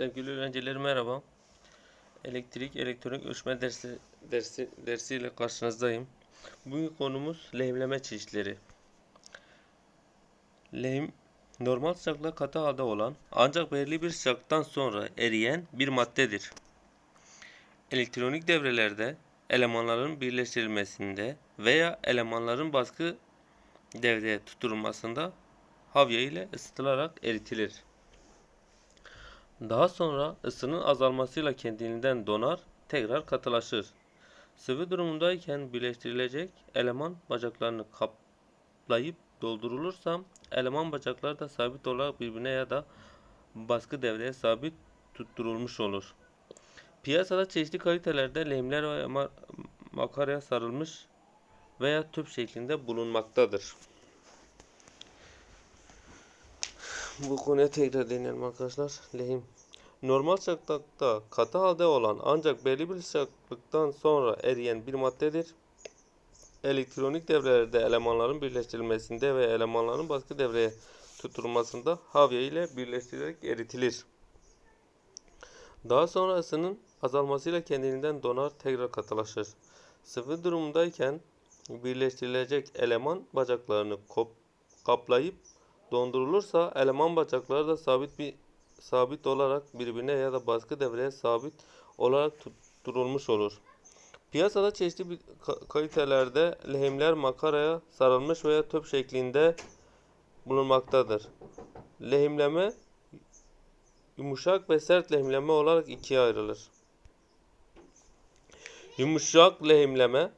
Sevgili öğrenciler merhaba. Elektrik, elektronik ölçme dersi, dersi, dersiyle karşınızdayım. Bugün konumuz lehimleme çeşitleri. Lehim, normal sıcaklıkta katı halde olan ancak belirli bir sıcaklıktan sonra eriyen bir maddedir. Elektronik devrelerde elemanların birleştirilmesinde veya elemanların baskı devreye tutulmasında havya ile ısıtılarak eritilir. Daha sonra ısının azalmasıyla kendiliğinden donar, tekrar katılaşır. Sıvı durumundayken birleştirilecek eleman bacaklarını kaplayıp doldurulursa eleman bacakları da sabit olarak birbirine ya da baskı devreye sabit tutturulmuş olur. Piyasada çeşitli kalitelerde lehimler ve ma- makaraya sarılmış veya tüp şeklinde bulunmaktadır. Bu konuya tekrar değinelim arkadaşlar. Lehim. Normal sıcaklıkta katı halde olan ancak belli bir sıcaklıktan sonra eriyen bir maddedir. Elektronik devrelerde elemanların birleştirilmesinde ve elemanların baskı devreye tutulmasında havya ile birleştirilerek eritilir. Daha sonra ısının azalmasıyla kendiliğinden donar tekrar katılaşır. Sıvı durumdayken birleştirilecek eleman bacaklarını kop- kaplayıp dondurulursa eleman bacakları da sabit bir sabit olarak birbirine ya da baskı devreye sabit olarak tutturulmuş olur. Piyasada çeşitli kalitelerde lehimler makaraya sarılmış veya tüp şeklinde bulunmaktadır. Lehimleme yumuşak ve sert lehimleme olarak ikiye ayrılır. Yumuşak lehimleme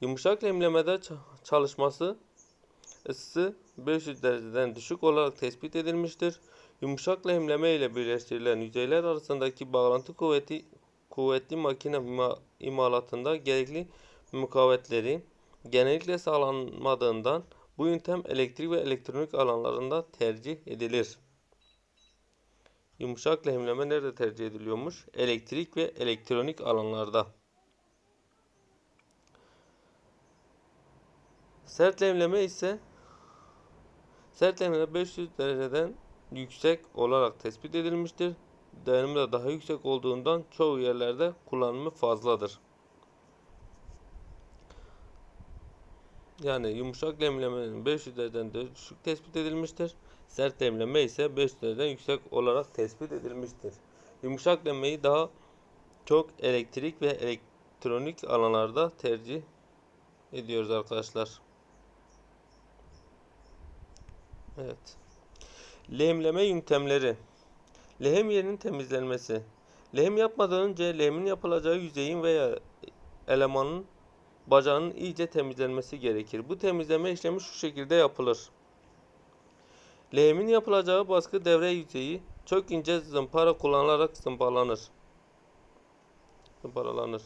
Yumuşak lehimlemede ça- çalışması ısısı 500 dereceden düşük olarak tespit edilmiştir. Yumuşak lehimleme ile birleştirilen yüzeyler arasındaki bağlantı kuvveti kuvvetli makine ima- imalatında gerekli mukavemetleri genellikle sağlanmadığından bu yöntem elektrik ve elektronik alanlarında tercih edilir. Yumuşak lehimleme nerede tercih ediliyormuş? Elektrik ve elektronik alanlarda. Sert lehimleme ise sert lehimleme 500 dereceden yüksek olarak tespit edilmiştir. Dayanımı da daha yüksek olduğundan çoğu yerlerde kullanımı fazladır. Yani yumuşak lehimlemenin 500 dereceden de düşük tespit edilmiştir. Sert lehimleme ise 500 dereceden yüksek olarak tespit edilmiştir. Yumuşak lehimlemeyi daha çok elektrik ve elektronik alanlarda tercih ediyoruz arkadaşlar. Evet. Lehimleme yöntemleri. Lehim yerinin temizlenmesi. Lehim yapmadan önce lehimin yapılacağı yüzeyin veya elemanın bacağının iyice temizlenmesi gerekir. Bu temizleme işlemi şu şekilde yapılır. Lehimin yapılacağı baskı devre yüzeyi çok ince zımpara kullanılarak zımpalanır. Zımparalanır.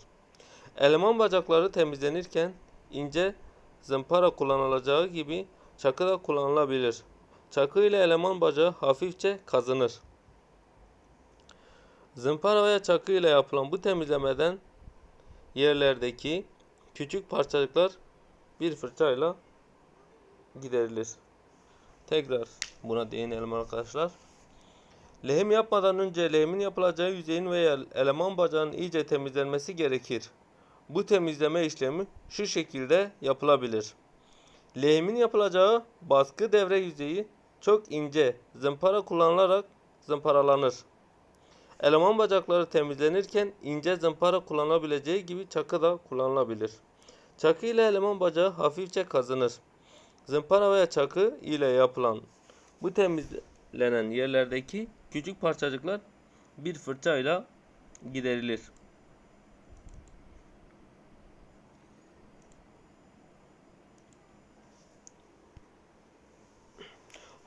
Eleman bacakları temizlenirken ince zımpara kullanılacağı gibi çakı da kullanılabilir. Çakı ile eleman bacağı hafifçe kazınır. Zımpara veya çakı ile yapılan bu temizlemeden yerlerdeki küçük parçacıklar bir fırçayla giderilir. Tekrar buna değinelim arkadaşlar. Lehim yapmadan önce lehimin yapılacağı yüzeyin veya eleman bacağının iyice temizlenmesi gerekir. Bu temizleme işlemi şu şekilde yapılabilir. Lehimin yapılacağı baskı devre yüzeyi çok ince zımpara kullanılarak zımparalanır. Eleman bacakları temizlenirken ince zımpara kullanılabileceği gibi çakı da kullanılabilir. Çakı ile eleman bacağı hafifçe kazınır. Zımpara veya çakı ile yapılan bu temizlenen yerlerdeki küçük parçacıklar bir fırçayla giderilir.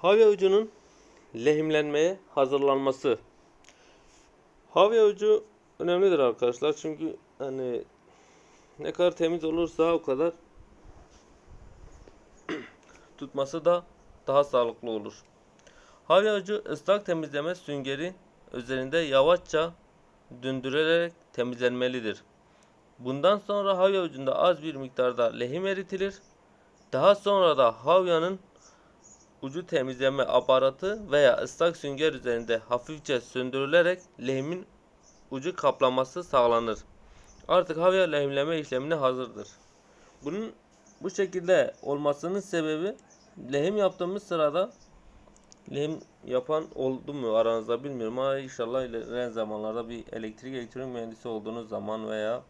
Havya ucunun lehimlenmeye hazırlanması. Havya ucu önemlidir arkadaşlar çünkü hani ne kadar temiz olursa o kadar tutması da daha sağlıklı olur. Havya ucu ıslak temizleme süngeri üzerinde yavaşça döndürülerek temizlenmelidir. Bundan sonra havya ucunda az bir miktarda lehim eritilir. Daha sonra da havyanın ucu temizleme aparatı veya ıslak sünger üzerinde hafifçe söndürülerek lehimin ucu kaplaması sağlanır. Artık havya lehimleme işlemine hazırdır. Bunun bu şekilde olmasının sebebi lehim yaptığımız sırada lehim yapan oldu mu aranızda bilmiyorum ama inşallah ilerleyen zamanlarda bir elektrik elektronik mühendisi olduğunuz zaman veya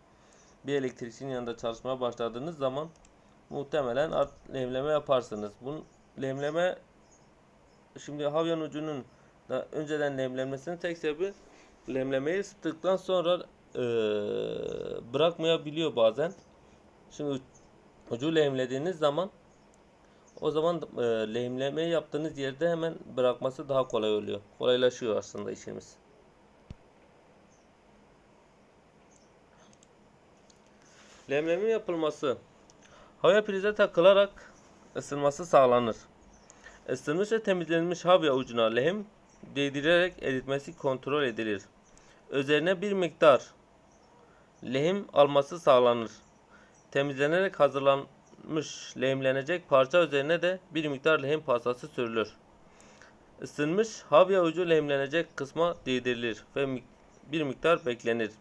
bir elektrikçinin yanında çalışmaya başladığınız zaman muhtemelen lehimleme yaparsınız. Bunun lehimleme şimdi havyanın ucunun da önceden lehimlenmesinin tek sebebi lehimlemeyi ısıttıktan sonra eee bırakmayabiliyor bazen. Şimdi ucu lehimlediğiniz zaman o zaman e, lehimlemeyi yaptığınız yerde hemen bırakması daha kolay oluyor. Kolaylaşıyor aslında işimiz. Lehimleme yapılması havya prize takılarak ısınması sağlanır. Isınmış ve temizlenmiş havya ucuna lehim değdirerek eritmesi kontrol edilir. Üzerine bir miktar lehim alması sağlanır. Temizlenerek hazırlanmış lehimlenecek parça üzerine de bir miktar lehim pastası sürülür. Isınmış havya ucu lehimlenecek kısma değdirilir ve bir miktar beklenir.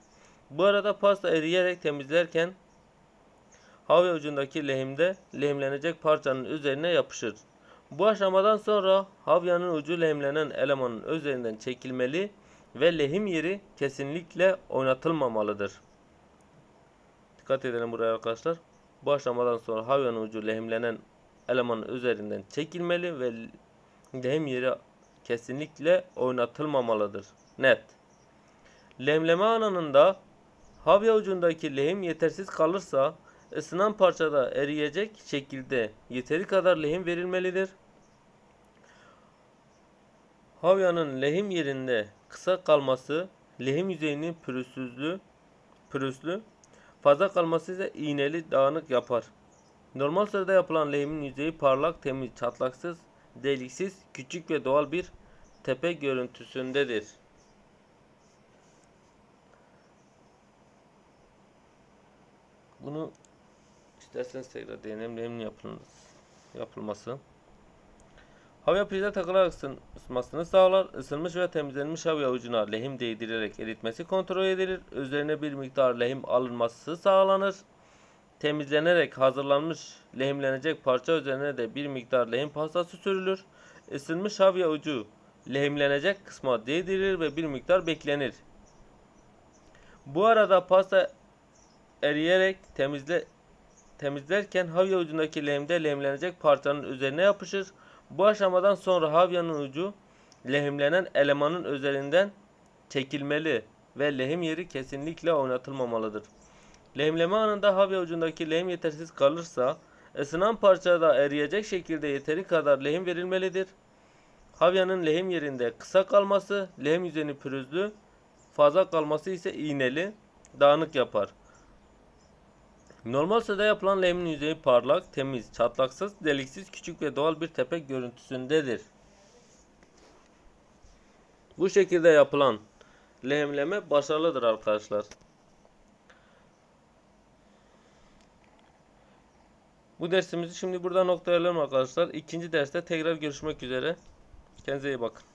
Bu arada pasta eriyerek temizlerken havya ucundaki lehimde lehimlenecek parçanın üzerine yapışır. Bu aşamadan sonra havyanın ucu lehimlenen elemanın üzerinden çekilmeli ve lehim yeri kesinlikle oynatılmamalıdır. Dikkat edelim buraya arkadaşlar. Bu aşamadan sonra havyanın ucu lehimlenen elemanın üzerinden çekilmeli ve lehim yeri kesinlikle oynatılmamalıdır. Net. Lehimleme anında havya ucundaki lehim yetersiz kalırsa ısınan parçada eriyecek şekilde yeteri kadar lehim verilmelidir. Havyanın lehim yerinde kısa kalması lehim yüzeyinin pürüzsüzlüğü pürüzlü, fazla kalması ise iğneli dağınık yapar. Normal sırada yapılan lehimin yüzeyi parlak, temiz, çatlaksız, deliksiz, küçük ve doğal bir tepe görüntüsündedir. Bunu isterseniz tekrar deneyelim lehimin yapılması. Havya prize takılarak ısın- ısınmasını sağlar. Isınmış ve temizlenmiş havya ucuna lehim değdirerek eritmesi kontrol edilir. Üzerine bir miktar lehim alınması sağlanır. Temizlenerek hazırlanmış lehimlenecek parça üzerine de bir miktar lehim pastası sürülür. Isınmış havya ucu lehimlenecek kısma değdirilir ve bir miktar beklenir. Bu arada pasta eriyerek temizle temizlerken havya ucundaki lehimde lehimlenecek parçanın üzerine yapışır. Bu aşamadan sonra havyanın ucu lehimlenen elemanın üzerinden çekilmeli ve lehim yeri kesinlikle oynatılmamalıdır. Lehimleme anında havya ucundaki lehim yetersiz kalırsa ısınan parçada eriyecek şekilde yeteri kadar lehim verilmelidir. Havyanın lehim yerinde kısa kalması lehim yüzeyini pürüzlü, fazla kalması ise iğneli, dağınık yapar. Normal sırada yapılan lehimin yüzeyi parlak, temiz, çatlaksız, deliksiz, küçük ve doğal bir tepe görüntüsündedir. Bu şekilde yapılan lehimleme başarılıdır arkadaşlar. Bu dersimizi şimdi burada noktalayalım arkadaşlar. İkinci derste tekrar görüşmek üzere. Kendinize iyi bakın.